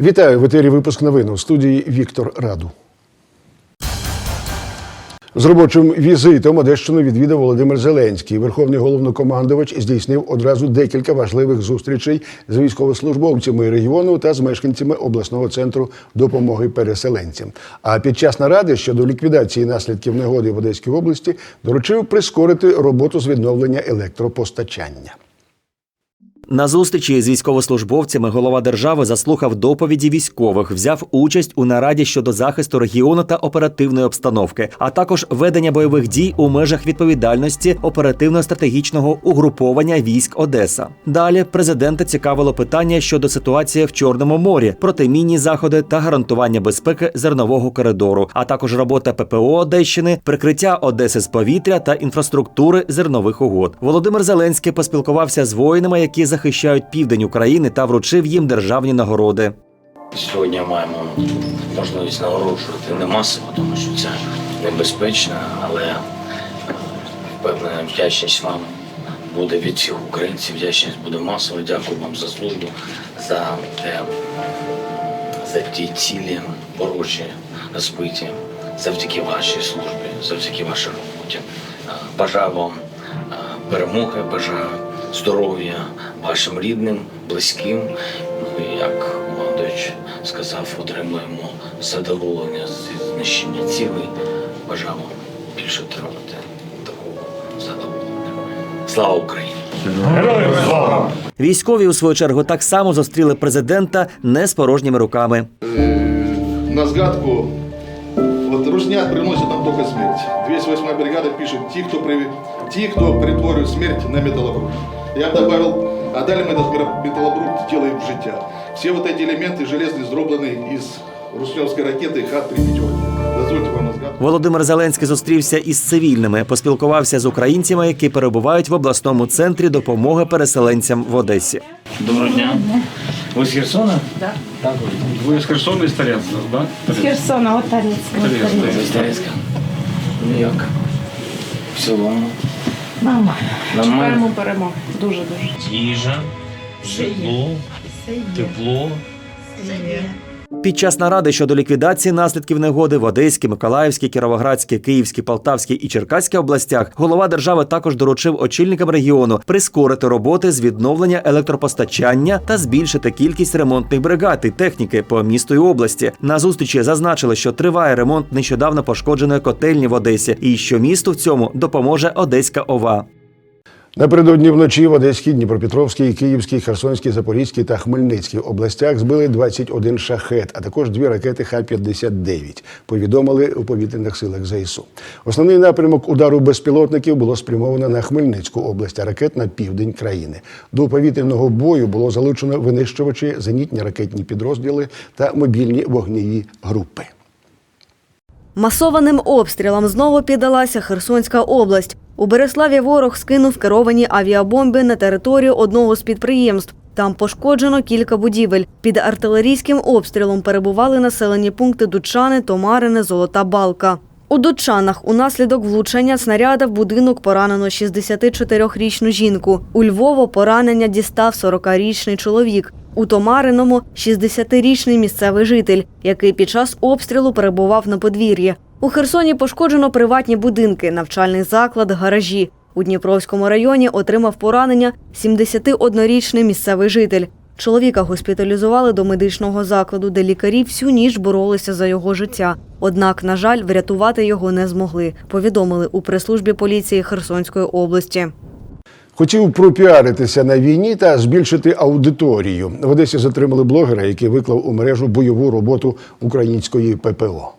Вітаю в етері випуск новин у студії Віктор Раду. З робочим візитом Одещину відвідав Володимир Зеленський. Верховний головнокомандувач здійснив одразу декілька важливих зустрічей з військовослужбовцями регіону та з мешканцями обласного центру допомоги переселенцям. А під час наради щодо ліквідації наслідків негоди в Одеській області доручив прискорити роботу з відновлення електропостачання. На зустрічі з військовослужбовцями голова держави заслухав доповіді військових, взяв участь у нараді щодо захисту регіону та оперативної обстановки, а також ведення бойових дій у межах відповідальності оперативно-стратегічного угруповання військ Одеса. Далі президента цікавило питання щодо ситуації в Чорному морі, протимінні заходи та гарантування безпеки зернового коридору, а також робота ППО Одещини, прикриття Одеси з повітря та інфраструктури зернових угод. Володимир Зеленський поспілкувався з воїнами, які захищають південь України та вручив їм державні нагороди. Сьогодні маємо можливість нагороджувати не масово, тому що це небезпечно, але е, впевнена вдячність вам буде від всіх українців. Вдячність буде масово. Дякую вам за службу, за те, за ті цілі ворожі збиті, завдяки вашій службі, завдяки вашій роботі. Е, Бажаю вам е, перемоги, бажаю здоров'я вашим рідним, близьким. Ну і як Молодич сказав, отримуємо задоволення з знищення цілей. Бажаю вам більше отримати такого задоволення. Слава Україні! Військові у свою чергу так само зустріли президента не з порожніми руками. на сгадку, вот Русняк приносит нам только смерть. 208 бригада пишет, ті, хто, при... ті, хто перетворює смерть на металлобрухт. Я б добавил, а далі ми этот металлобрухт делаем в життя. Всі вот эти элементы железные зроблені із руснявської ракети Х-3 Дозвольте вам на згадку. Володимир Зеленський зустрівся із цивільними, поспілкувався з українцями, які перебувають в обласному центрі допомоги переселенцям в Одесі. Доброго дня! Ви з Херсона? Вы из Херсона, из Торецка, да? З Херсона, от Тарецька. Тарецька. Ви з Донецька? Ну як? В цілому. Нормально. Нормально. Чекаємо перемоги. Дуже дуже. Їжа, житло, тепло. Під час наради щодо ліквідації наслідків негоди в Одеській, Миколаївській, Кіровоградській, Київській, Полтавській і Черкаській областях голова держави також доручив очільникам регіону прискорити роботи з відновлення електропостачання та збільшити кількість ремонтних бригад і техніки по місту і області. На зустрічі зазначили, що триває ремонт нещодавно пошкодженої котельні в Одесі, і що місту в цьому допоможе Одеська ОВА. Напередодні вночі в Одеській, Дніпропетровській, Київській, Херсонській, Запорізькій та Хмельницькій областях збили 21 шахет, а також дві ракети Х-59, повідомили у повітряних силах ЗСУ. Основний напрямок удару безпілотників було спрямовано на Хмельницьку область, а ракет на південь країни. До повітряного бою було залучено винищувачі, зенітні ракетні підрозділи та мобільні вогневі групи. Масованим обстрілам знову піддалася Херсонська область. У Береславі ворог скинув керовані авіабомби на територію одного з підприємств. Там пошкоджено кілька будівель. Під артилерійським обстрілом перебували населені пункти Дучани, Томарине, Золота Балка. У Дучанах унаслідок влучення снаряда в будинок поранено 64-річну жінку. У Львово поранення дістав 40-річний чоловік. У Томариному 60-річний місцевий житель, який під час обстрілу перебував на подвір'ї. У Херсоні пошкоджено приватні будинки, навчальний заклад, гаражі. У Дніпровському районі отримав поранення 71-річний місцевий житель. Чоловіка госпіталізували до медичного закладу, де лікарі всю ніч боролися за його життя. Однак, на жаль, врятувати його не змогли. Повідомили у прес-службі поліції Херсонської області. Хотів пропіаритися на війні та збільшити аудиторію. В Одесі затримали блогера, який виклав у мережу бойову роботу української ППО.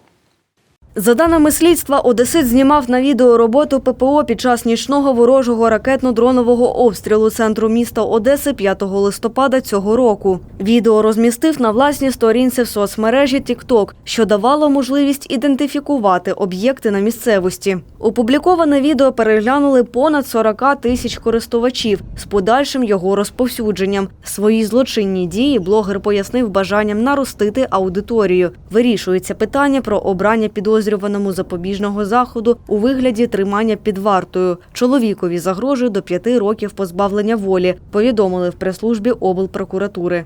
За даними слідства, Одесит знімав на відео роботу ППО під час нічного ворожого ракетно-дронового обстрілу центру міста Одеси 5 листопада цього року. Відео розмістив на власній сторінці в соцмережі TikTok, що давало можливість ідентифікувати об'єкти на місцевості. Опубліковане відео переглянули понад 40 тисяч користувачів з подальшим його розповсюдженням. Свої злочинні дії блогер пояснив бажанням наростити аудиторію. Вирішується питання про обрання підозрюваному запобіжного заходу у вигляді тримання під вартою. Чоловікові загрожує до п'яти років позбавлення волі. Повідомили в прес-службі облпрокуратури.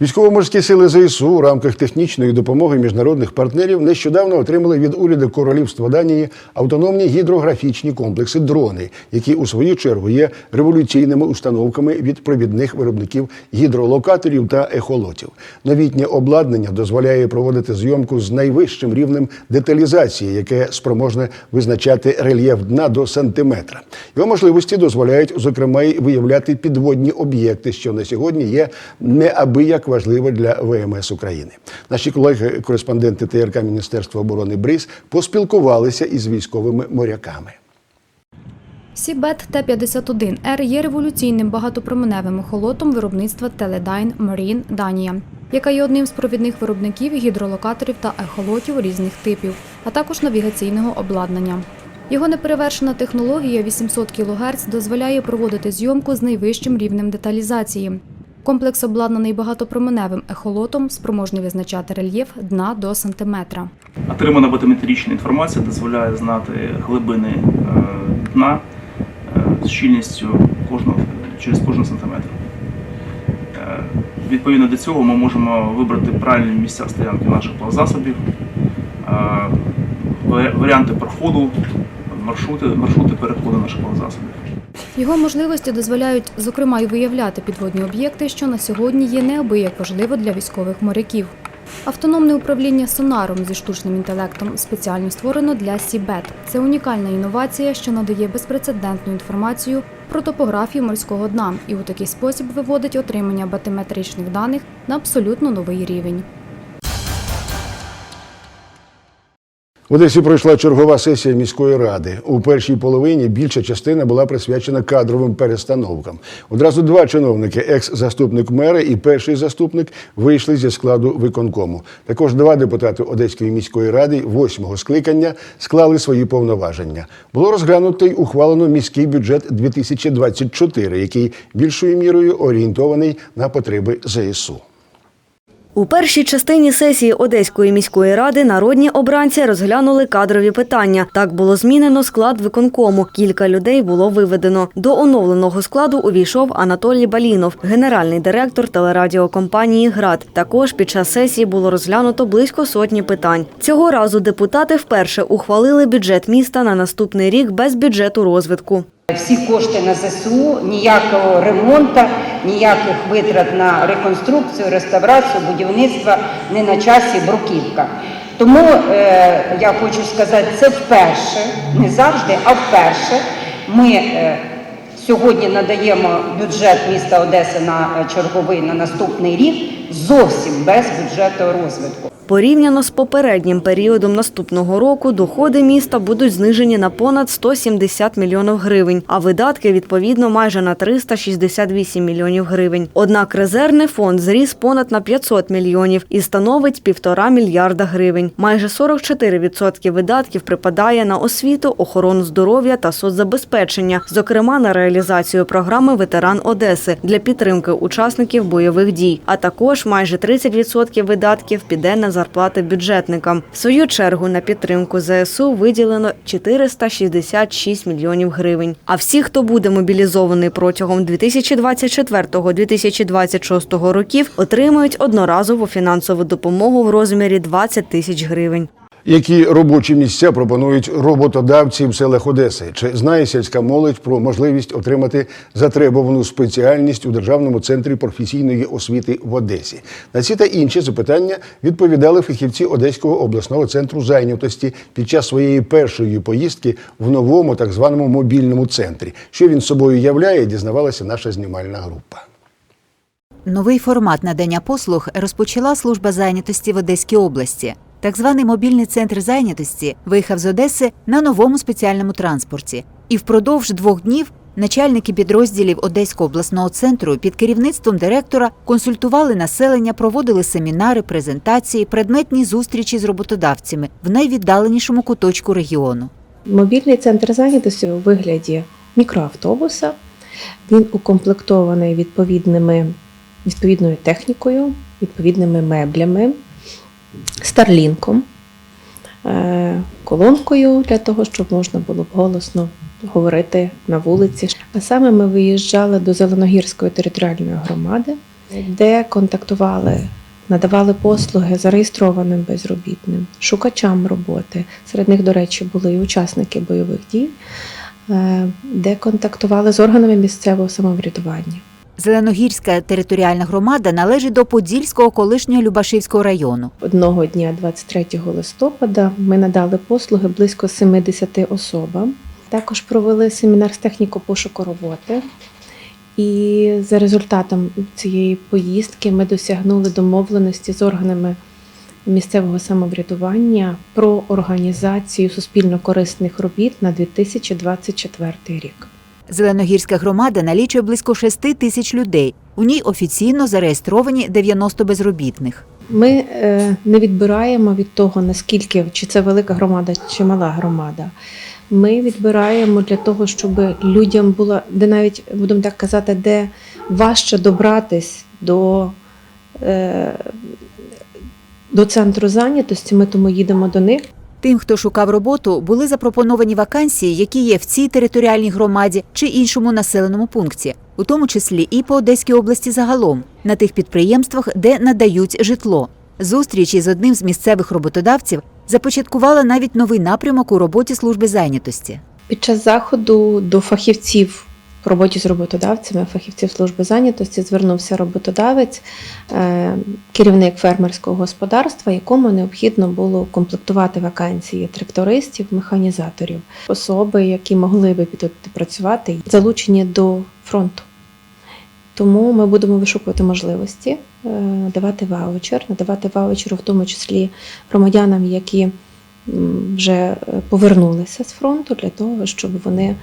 Військово-морські сили ЗСУ у рамках технічної допомоги міжнародних партнерів нещодавно отримали від уряду Королівства Данії автономні гідрографічні комплекси дрони, які у свою чергу є революційними установками від провідних виробників гідролокаторів та ехолотів. Новітнє обладнання дозволяє проводити зйомку з найвищим рівнем деталізації, яке спроможне визначати рельєф дна до сантиметра. Його можливості дозволяють, зокрема, й виявляти підводні об'єкти, що на сьогодні є неабияк важливо для ВМС України. Наші колеги-кореспонденти ТРК Міністерства оборони БРІЗ поспілкувалися із військовими моряками. Сібет Т-51Р є революційним багатопроменевим охолотом виробництва Teledyne Marine Данія, яка є одним з провідних виробників гідролокаторів та ехолотів різних типів, а також навігаційного обладнання. Його неперевершена технологія 800 кГц дозволяє проводити зйомку з найвищим рівнем деталізації. Комплекс обладнаний багатопроменевим ехолотом, спроможний визначати рельєф дна до сантиметра. Отримана батометрична інформація дозволяє знати глибини е, дна е, з щільністю кожного через кожен сантиметр. Е, Відповідно до цього ми можемо вибрати правильні місця стоянки наших плавзасобів, варіанти проходу, маршрути, маршрути переходу наших плавзасобів. Його можливості дозволяють, зокрема, й виявляти підводні об'єкти, що на сьогодні є неабияк важливо для військових моряків. Автономне управління сонаром зі штучним інтелектом спеціально створено для Сібет. Це унікальна інновація, що надає безпрецедентну інформацію про топографію морського дна і у такий спосіб виводить отримання батиметричних даних на абсолютно новий рівень. В Одесі пройшла чергова сесія міської ради. У першій половині більша частина була присвячена кадровим перестановкам. Одразу два чиновники, екс-заступник мера і перший заступник, вийшли зі складу виконкому. Також два депутати Одеської міської ради восьмого скликання склали свої повноваження. Було розглянуто й ухвалено міський бюджет 2024, який більшою мірою орієнтований на потреби ЗСУ. У першій частині сесії Одеської міської ради народні обранці розглянули кадрові питання. Так було змінено склад виконкому. Кілька людей було виведено. До оновленого складу увійшов Анатолій Балінов, генеральний директор телерадіокомпанії ГРАД. Також під час сесії було розглянуто близько сотні питань. Цього разу депутати вперше ухвалили бюджет міста на наступний рік без бюджету розвитку. Всі кошти на ЗСУ, ніякого ремонту, ніяких витрат на реконструкцію, реставрацію, будівництва не на часі бруківка. Тому е, я хочу сказати, це вперше, не завжди, а вперше ми е, сьогодні надаємо бюджет міста Одеси на е, черговий на наступний рік зовсім без бюджету розвитку. Порівняно з попереднім періодом наступного року доходи міста будуть знижені на понад 170 мільйонів гривень, а видатки відповідно майже на 368 мільйонів гривень. Однак резервний фонд зріс понад на 500 мільйонів і становить півтора мільярда гривень. Майже 44% видатків припадає на освіту, охорону здоров'я та соцзабезпечення, зокрема на реалізацію програми Ветеран Одеси для підтримки учасників бойових дій. А також майже 30% видатків піде на зарплати бюджетникам. В свою чергу на підтримку ЗСУ виділено 466 мільйонів гривень. А всі, хто буде мобілізований протягом 2024-2026 років, отримають одноразову фінансову допомогу в розмірі 20 тисяч гривень. Які робочі місця пропонують роботодавці в селах Одеси? Чи знає сільська молодь про можливість отримати затребувану спеціальність у Державному центрі професійної освіти в Одесі? На ці та інші запитання відповідали фахівці Одеського обласного центру зайнятості під час своєї першої поїздки в новому так званому мобільному центрі. Що він собою являє, дізнавалася наша знімальна група. Новий формат надання послуг розпочала служба зайнятості в Одеській області. Так званий мобільний центр зайнятості виїхав з Одеси на новому спеціальному транспорті. І впродовж двох днів начальники підрозділів Одеського обласного центру під керівництвом директора консультували населення, проводили семінари, презентації, предметні зустрічі з роботодавцями в найвіддаленішому куточку регіону. Мобільний центр зайнятості у вигляді мікроавтобуса. Він укомплектований відповідними, відповідною технікою, відповідними меблями, старлінком, е, колонкою для того, щоб можна було б голосно говорити на вулиці. А саме ми виїжджали до Зеленогірської територіальної громади, де контактували, надавали послуги зареєстрованим безробітним, шукачам роботи. Серед них, до речі, були і учасники бойових дій, е, де контактували з органами місцевого самоврядування. Зеленогірська територіальна громада належить до Подільського колишнього Любашівського району. Одного дня, 23 листопада, ми надали послуги близько 70 особам. Також провели семінар з техніко пошуку роботи. І за результатом цієї поїздки ми досягнули домовленості з органами місцевого самоврядування про організацію суспільно-корисних робіт на 2024 рік. Зеленогірська громада налічує близько 6 тисяч людей. У ній офіційно зареєстровані 90 безробітних. Ми е, не відбираємо від того, наскільки чи це велика громада, чи мала громада. Ми відбираємо для того, щоб людям було, де навіть будемо так казати, де важче добратись до, е, до центру зайнятості. Ми тому їдемо до них. Тим, хто шукав роботу, були запропоновані вакансії, які є в цій територіальній громаді чи іншому населеному пункті, у тому числі і по Одеській області загалом, на тих підприємствах, де надають житло. Зустріч із одним з місцевих роботодавців започаткувала навіть новий напрямок у роботі служби зайнятості. Під час заходу до фахівців по роботі з роботодавцями, фахівців служби зайнятості звернувся роботодавець, е, керівник фермерського господарства, якому необхідно було комплектувати вакансії трактористів, механізаторів, особи, які могли би піти працювати, залучені до фронту. Тому ми будемо вишукувати можливості, е, давати ваучер, надавати ваучер, в тому числі громадянам, які вже е, повернулися з фронту для того, щоб вони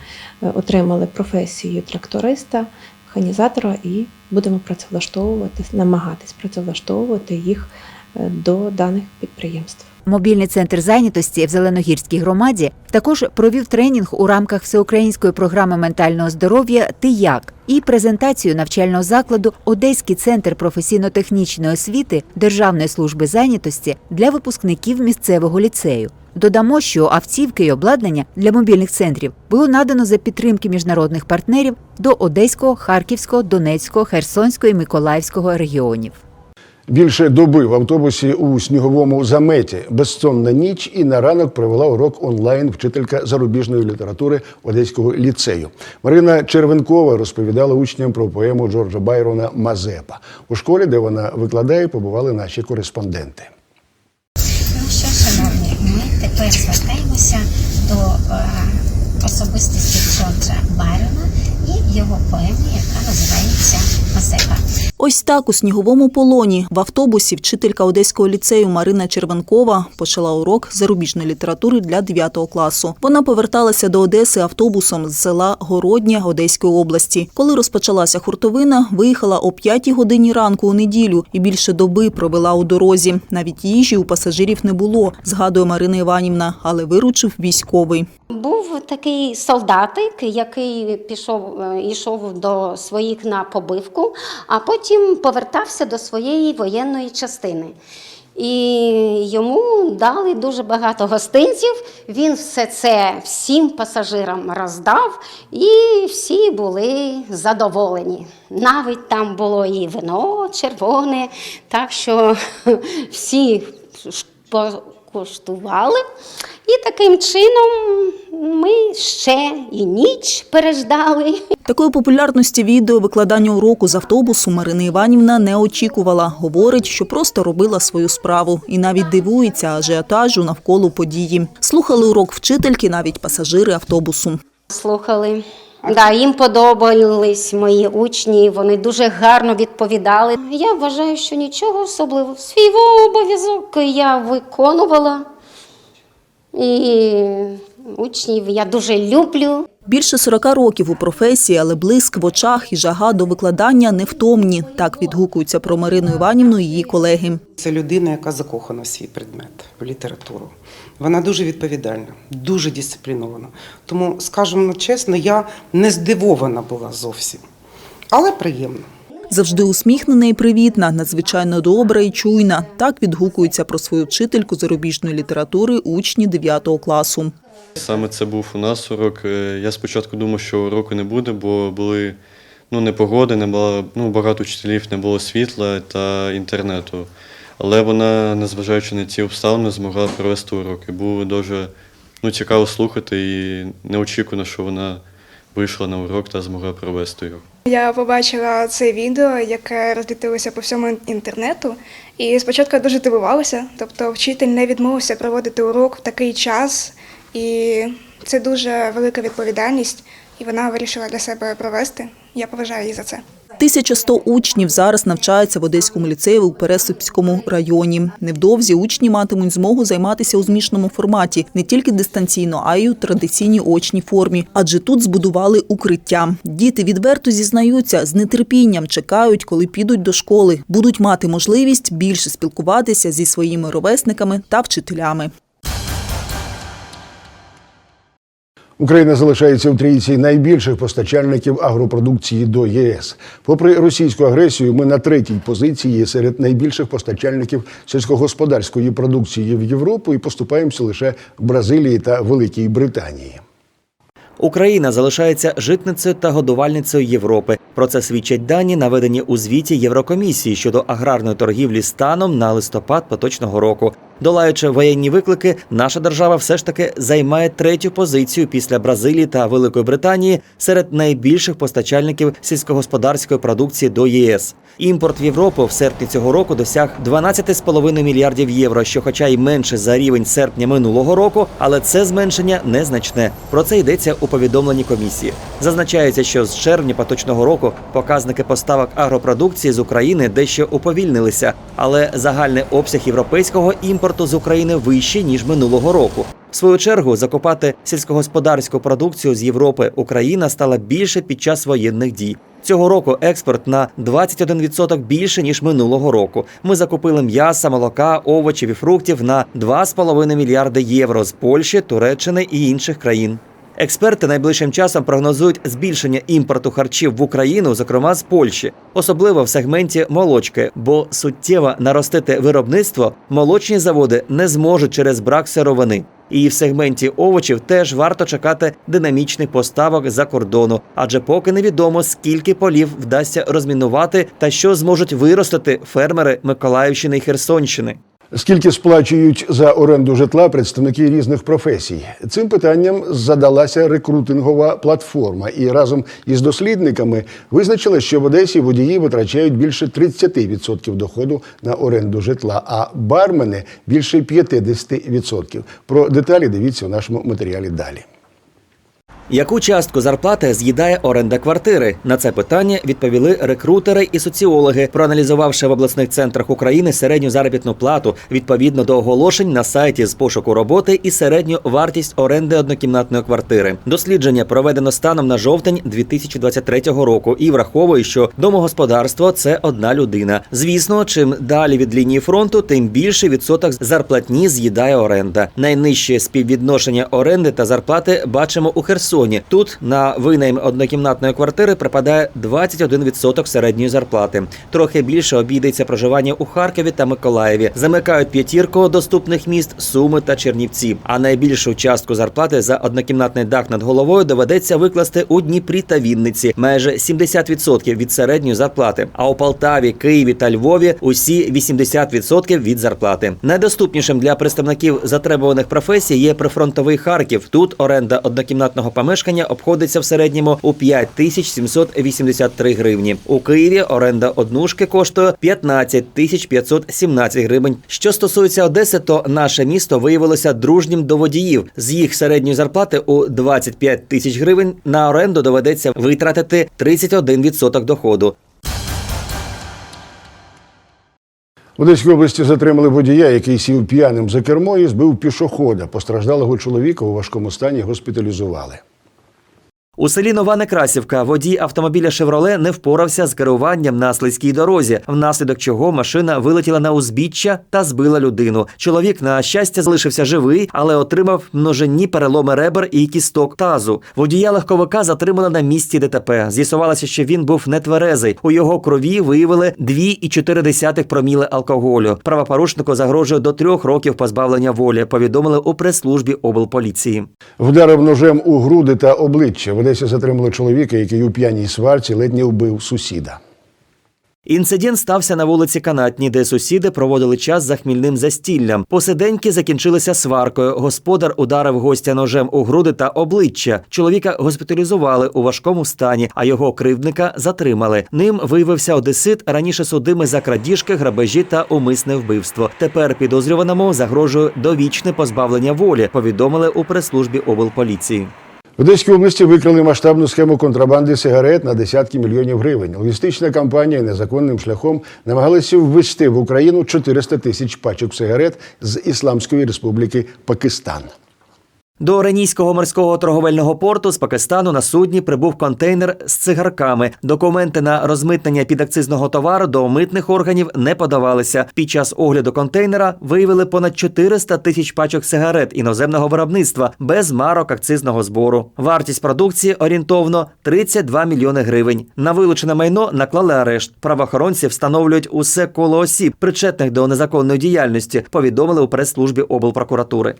е, отримали професію тракториста, механізатора і будемо працевлаштовувати, намагатись працевлаштовувати їх до даних підприємств. Мобільний центр зайнятості в Зеленогірській громаді також провів тренінг у рамках всеукраїнської програми ментального здоров'я Ти як і презентацію навчального закладу Одеський центр професійно-технічної освіти Державної служби зайнятості для випускників місцевого ліцею. Додамо, що автівки і обладнання для мобільних центрів було надано за підтримки міжнародних партнерів до Одеського, Харківського, Донецького, Херсонського і Миколаївського регіонів. Більше доби в автобусі у сніговому заметі, безсонна ніч і на ранок провела урок онлайн вчителька зарубіжної літератури Одеського ліцею. Марина Червенкова розповідала учням про поему Джорджа Байрона Мазепа. У школі, де вона викладає, побували наші кореспонденти. Ну що, шановні, ми тепер звертаємося до е, особистості Джорджа Байрона і його поеми, яка називається Мазепа. Ось так у сніговому полоні в автобусі вчителька Одеського ліцею Марина Червенкова почала урок зарубіжної літератури для 9 класу. Вона поверталася до Одеси автобусом з села Городня Одеської області. Коли розпочалася хуртовина, виїхала о 5 годині ранку у неділю і більше доби провела у дорозі. Навіть їжі у пасажирів не було, згадує Марина Іванівна, але виручив військовий. Був такий солдатик, який пішов, йшов до своїх на побивку, а потім повертався до своєї воєнної частини. І йому дали дуже багато гостинців. Він все це всім пасажирам роздав, і всі були задоволені. Навіть там було і вино червоне, так що всі покуштували. І таким чином ми ще і ніч переждали. Такої популярності відео викладання уроку з автобусу Марина Іванівна не очікувала. Говорить, що просто робила свою справу і навіть дивується ажіотажу навколо події. Слухали урок вчительки навіть пасажири автобусу. Слухали. Да, їм подобались мої учні, вони дуже гарно відповідали. Я вважаю, що нічого особливого. Свій обов'язок я виконувала. І учнів я дуже люблю. Більше 40 років у професії, але блиск в очах і жага до викладання невтомні. Так відгукуються про Марину Іванівну і її колеги. Це людина, яка закохана в свій предмет, в літературу. Вона дуже відповідальна, дуже дисциплінована. Тому, скажімо чесно, я не здивована була зовсім, але приємно. Завжди усміхнена і привітна, надзвичайно добра і чуйна. Так відгукуються про свою вчительку зарубіжної літератури учні 9 класу. Саме це був у нас урок. Е, Я спочатку думав, що уроку не буде, бо були ну, непогоди, не було, ну, багато вчителів, не було світла та інтернету. Але вона, незважаючи на ці обставини, змогла провести урок. І було дуже ну, цікаво слухати і неочікувано, що вона вийшла на урок та змогла провести його. Я побачила це відео, яке розлітилося по всьому інтернету, і спочатку я дуже дивувалася. Тобто, вчитель не відмовився проводити урок в такий час, і це дуже велика відповідальність, і вона вирішила для себе провести. Я поважаю її за це. 1100 учнів зараз навчаються в Одеському ліцеї у Пересипському районі. Невдовзі учні матимуть змогу займатися у змішаному форматі не тільки дистанційно, а й у традиційній очній формі. Адже тут збудували укриття. Діти відверто зізнаються, з нетерпінням чекають, коли підуть до школи. Будуть мати можливість більше спілкуватися зі своїми ровесниками та вчителями. Україна залишається в трійці найбільших постачальників агропродукції до ЄС. Попри російську агресію, ми на третій позиції серед найбільших постачальників сільськогосподарської продукції в Європу і поступаємося лише в Бразилії та Великій Британії. Україна залишається житницею та годувальницею Європи. Про це свідчать дані, наведені у звіті Єврокомісії щодо аграрної торгівлі станом на листопад поточного року. Долаючи воєнні виклики, наша держава все ж таки займає третю позицію після Бразилії та Великої Британії серед найбільших постачальників сільськогосподарської продукції до ЄС. Імпорт в Європу в серпні цього року досяг 12,5 мільярдів євро, що, хоча й менше за рівень серпня минулого року, але це зменшення незначне. Про це йдеться у повідомленні комісії. Зазначається, що з червня поточного року показники поставок агропродукції з України дещо уповільнилися, але загальний обсяг європейського імпорту з України вищі ніж минулого року. В свою чергу закупати сільськогосподарську продукцію з Європи Україна стала більше під час воєнних дій. Цього року експорт на 21% більше ніж минулого року. Ми закупили м'яса, молока, овочів і фруктів на 2,5 мільярди євро з Польщі, Туреччини і інших країн. Експерти найближчим часом прогнозують збільшення імпорту харчів в Україну, зокрема з Польщі, особливо в сегменті молочки, бо суттєво наростити виробництво молочні заводи не зможуть через брак сировини. І в сегменті овочів теж варто чекати динамічних поставок за кордону, адже поки невідомо скільки полів вдасться розмінувати та що зможуть виростити фермери Миколаївщини і Херсонщини. Скільки сплачують за оренду житла представники різних професій? Цим питанням задалася рекрутингова платформа, і разом із дослідниками визначили, що в Одесі водії витрачають більше 30% доходу на оренду житла, а бармени більше 50%. Про деталі дивіться у нашому матеріалі далі. Яку частку зарплати з'їдає оренда квартири? На це питання відповіли рекрутери і соціологи, проаналізувавши в обласних центрах України середню заробітну плату відповідно до оголошень на сайті з пошуку роботи і середню вартість оренди однокімнатної квартири. Дослідження проведено станом на жовтень 2023 року і враховує, що домогосподарство це одна людина. Звісно, чим далі від лінії фронту, тим більше відсоток зарплатні з'їдає оренда. Найнижче співвідношення оренди та зарплати бачимо у Херсоні. Тут на винайм однокімнатної квартири припадає 21% середньої зарплати. Трохи більше обійдеться проживання у Харкові та Миколаєві. Замикають п'ятірку доступних міст Суми та Чернівці. А найбільшу частку зарплати за однокімнатний дах над головою доведеться викласти у Дніпрі та Вінниці майже 70% від середньої зарплати. А у Полтаві, Києві та Львові усі 80% від зарплати. Найдоступнішим для представників затребуваних професій є прифронтовий Харків. Тут оренда однокімнатного помешкання обходиться в середньому у 5783 гривні. У Києві оренда однушки коштує 15 тисяч 517 гривень. Що стосується Одеси, то наше місто виявилося дружнім до водіїв. З їх середньої зарплати у 25 тисяч гривень на оренду доведеться витратити 31% доходу. В Одеській області затримали водія, який сів п'яним за кермо і збив пішохода. Постраждалого чоловіка у важкому стані госпіталізували. У селі Нова Некрасівка водій автомобіля Шевроле не впорався з керуванням на слизькій дорозі, внаслідок чого машина вилетіла на узбіччя та збила людину. Чоловік, на щастя, залишився живий, але отримав множинні переломи ребер і кісток тазу. Водія легковика затримали на місці ДТП. З'ясувалося, що він був нетверезий. У його крові виявили 2,4 проміли алкоголю. Правопорушнику загрожує до трьох років позбавлення волі. Повідомили у прес-службі облполіції. Вдарив ножем у груди та обличчя. Одесі затримали чоловіка, який у п'яній сварці ледь не вбив сусіда. Інцидент стався на вулиці Канатній, де сусіди проводили час за хмільним застіллям. Посиденьки закінчилися сваркою. Господар ударив гостя ножем у груди та обличчя. Чоловіка госпіталізували у важкому стані, а його кривдника затримали. Ним виявився одесит, раніше судимий за крадіжки, грабежі та умисне вбивство. Тепер підозрюваному загрожує довічне позбавлення волі. Повідомили у прес-службі облполіції. В Одеській області викрили масштабну схему контрабанди сигарет на десятки мільйонів гривень. Логістична компанія незаконним шляхом намагалася ввести в Україну 400 тисяч пачок сигарет з Ісламської Республіки Пакистан. До Ренійського морського торговельного порту з Пакистану на судні прибув контейнер з цигарками. Документи на розмитнення підакцизного товару до митних органів не подавалися. Під час огляду контейнера виявили понад 400 тисяч пачок сигарет іноземного виробництва без марок акцизного збору. Вартість продукції орієнтовно 32 мільйони гривень. На вилучене майно наклали арешт. Правоохоронці встановлюють усе коло осіб, причетних до незаконної діяльності. Повідомили у прес-службі облпрокуратури.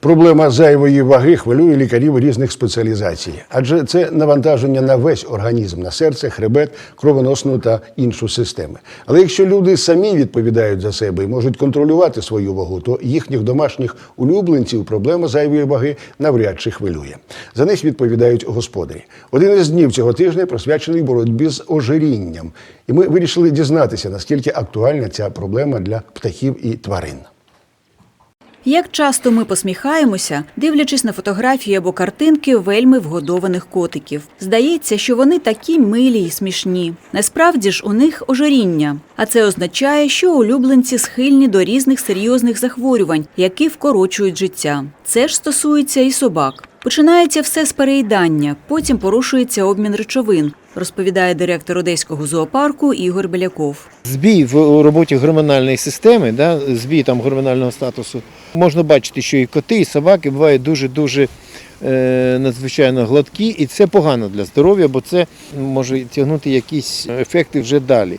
Проблема зайвої ваги хвилює лікарів різних спеціалізацій, адже це навантаження на весь організм, на серце, хребет, кровоносну та іншу системи. Але якщо люди самі відповідають за себе і можуть контролювати свою вагу, то їхніх домашніх улюбленців проблема зайвої ваги навряд чи хвилює. За них відповідають господарі. Один із днів цього тижня присвячений боротьбі з ожирінням, і ми вирішили дізнатися, наскільки актуальна ця проблема для птахів і тварин. Як часто ми посміхаємося, дивлячись на фотографії або картинки вельми вгодованих котиків. Здається, що вони такі милі й смішні. Насправді ж у них ожиріння, а це означає, що улюбленці схильні до різних серйозних захворювань, які вкорочують життя. Це ж стосується і собак. Починається все з переїдання, потім порушується обмін речовин, розповідає директор одеського зоопарку Ігор Беляков. Збій в роботі гормональної системи, да, збій там гормонального статусу. Можна бачити, що і коти, і собаки бувають дуже-дуже е, надзвичайно гладкі, і це погано для здоров'я, бо це може тягнути якісь ефекти вже далі.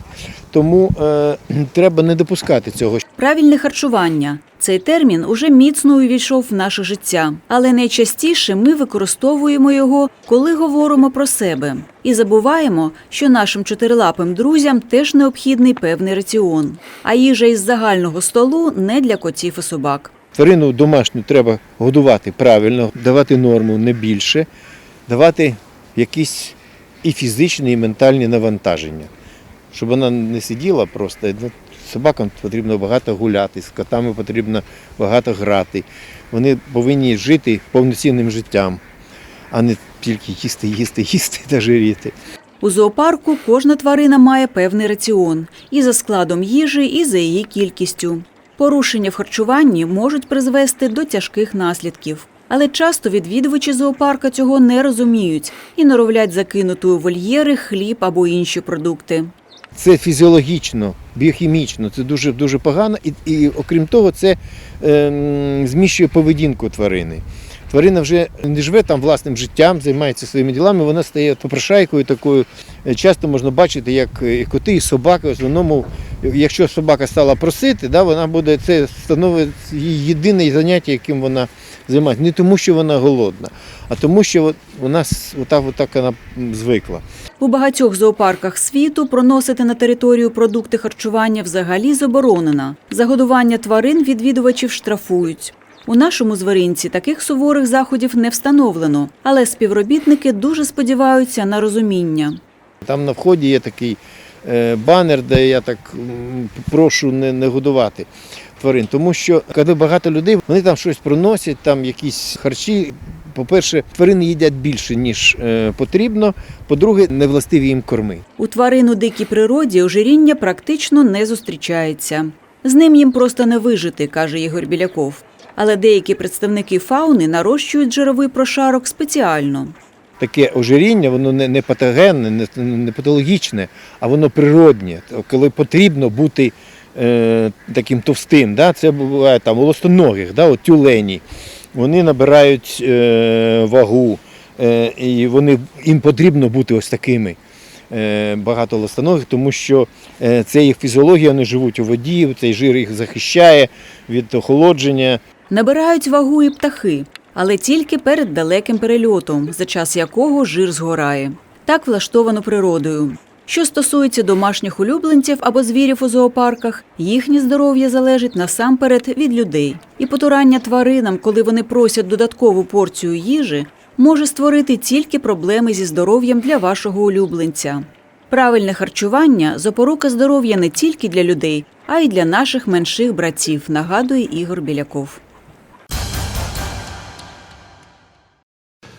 Тому е, треба не допускати цього. Правильне харчування. Цей термін уже міцно увійшов в наше життя, але найчастіше ми використовуємо його, коли говоримо про себе, і забуваємо, що нашим чотирилапим друзям теж необхідний певний раціон. А їжа із загального столу не для котів і собак. Тварину домашню треба годувати правильно, давати норму не більше, давати якісь і фізичні, і ментальні навантаження, щоб вона не сиділа просто. Ну, Собакам потрібно багато гуляти, з котами потрібно багато грати. Вони повинні жити повноцінним життям, а не тільки їсти, їсти, їсти та жиріти. У зоопарку кожна тварина має певний раціон і за складом їжі, і за її кількістю. Порушення в харчуванні можуть призвести до тяжких наслідків. Але часто відвідувачі зоопарка цього не розуміють і норовлять закинути у вольєри хліб або інші продукти. Це фізіологічно, біохімічно, це дуже дуже погано, і, і окрім того, це е, зміщує поведінку тварини. Тварина вже не живе там власним життям, займається своїми ділами, вона стає попрошайкою такою. Е, Часто можна бачити, як і коти, і собаки. В основному, якщо собака стала просити, да, вона буде це становить її єдине заняття, яким вона займається. Не тому, що вона голодна, а тому, що вона отак, отак вона звикла. У багатьох зоопарках світу проносити на територію продукти харчування взагалі заборонено. За годування тварин відвідувачів штрафують. У нашому зваринці таких суворих заходів не встановлено, але співробітники дуже сподіваються на розуміння. Там на вході є такий е, банер, де я так прошу не, не годувати тварин. Тому що коли багато людей, вони там щось проносять, там якісь харчі. По-перше, тварини їдять більше, ніж е, потрібно. По-друге, не властиві їм корми. У тварин у дикій природі ожиріння практично не зустрічається. З ним їм просто не вижити, каже Ігор Біляков. Але деякі представники фауни нарощують жировий прошарок спеціально. Таке ожиріння, воно не, не патогенне, не, не патологічне, а воно природнє. Коли потрібно бути е, таким товстим, да? це буває там у листоногих, да? от тюлені. Вони набирають е, вагу, е, і вони, їм потрібно бути ось такими. е, Багато листоногих, тому що е, це їх фізіологія, вони живуть у воді, цей жир їх захищає від охолодження. Набирають вагу і птахи. але тільки перед далеким перельотом, за час якого жир згорає. Так влаштовано природою. Що стосується домашніх улюбленців або звірів у зоопарках, їхнє здоров'я залежить насамперед від людей. І потурання тваринам, коли вони просять додаткову порцію їжі, може створити тільки проблеми зі здоров'ям для вашого улюбленця. Правильне харчування запорука здоров'я не тільки для людей, а й для наших менших братів, нагадує Ігор Біляков.